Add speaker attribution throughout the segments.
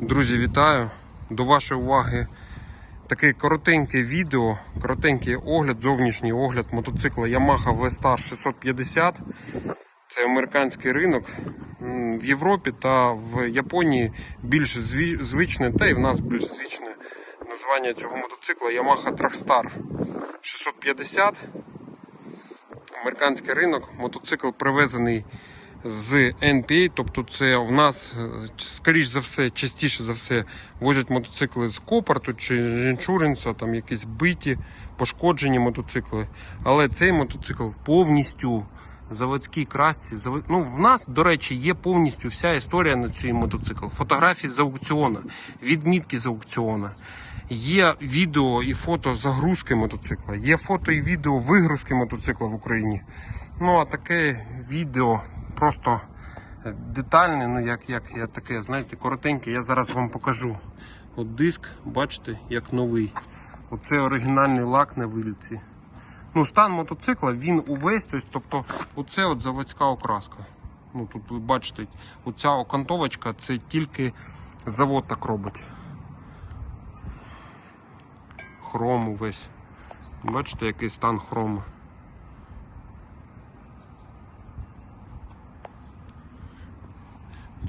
Speaker 1: Друзі, вітаю! До вашої уваги таке коротеньке відео, коротенький огляд, зовнішній огляд мотоцикла Yamaha V-Star 650. Це американський ринок. В Європі та в Японії більш звичне, та й в нас більш звичне названня цього мотоцикла Yamaha Trackstar 650. Американський ринок. Мотоцикл привезений з NPA, тобто це в нас, е, скоріш за все, частіше за все, возять мотоцикли з Копарту чи з іншуренса, там якісь биті, пошкоджені мотоцикли. Але цей мотоцикл повністю заводській красці. зави- Ну, в нас, до речі, є повністю вся історія на цей мотоцикл. Фотографії з аукціона, відмітки з аукціона. Є відео і фото загрузки мотоцикла, є фото і відео вигрузки мотоцикла в Україні. Ну а таке відео просто детальне, ну як, як я таке, знаєте, коротеньке, я зараз вам покажу. От диск, бачите, як новий. Оце оригінальний лак на виліці. Ну, стан мотоцикла, він увесь, ось, тобто оце от заводська окраска. Ну, тут ви бачите, оця окантовочка це тільки завод так робить. Хром увесь. Бачите, який стан хрому.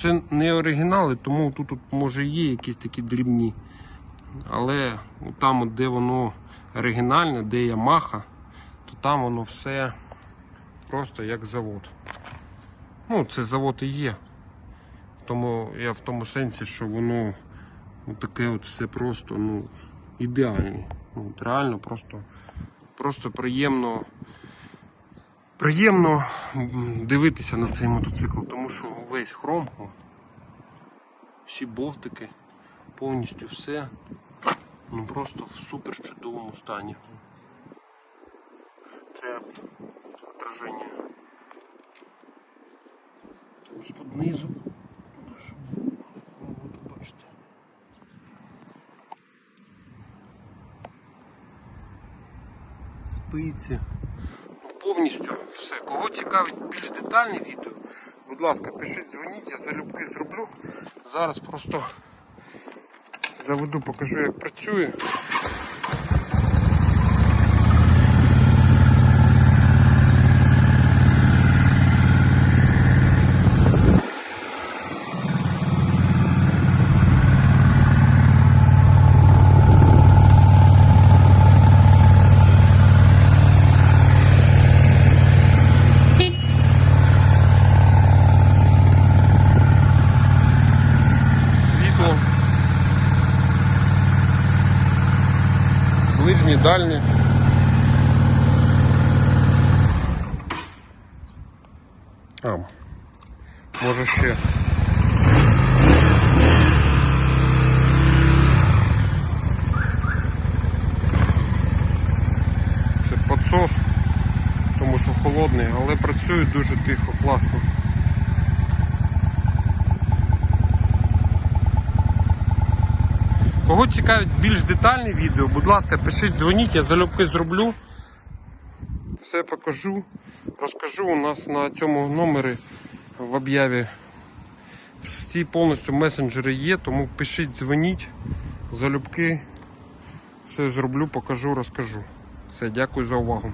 Speaker 1: Це не оригінали, тому тут, може є якісь такі дрібні. Але там, де воно оригінальне, де Yamaha, то там воно все просто як завод. Ну, це завод і є. Тому, я в тому сенсі, що воно таке от все просто ну, ідеальне. Ну, от реально просто, просто приємно. Приємно дивитися на цей мотоцикл, тому що весь хром, всі бовтики, повністю все. Ну просто в супер чудовому стані. Це отраження. Ось тут знизу. От бачите. Спиці. Повністю все. Кого цікавить більш детальне відео, будь ласка, пишіть, дзвоніть, я залюбки зроблю. Зараз просто заведу, покажу, як працює. Ближні, дальні. А, може ще. Це підсос, тому що холодний, але працює дуже тихо, класно. Кого цікавить більш детальне відео, будь ласка, пишіть, дзвоніть, я залюбки зроблю. Все покажу, розкажу. У нас на цьому номері в об'яві всі повністю месенджери є, тому пишіть, дзвоніть, залюбки. Все зроблю, покажу, розкажу. Все, дякую за увагу.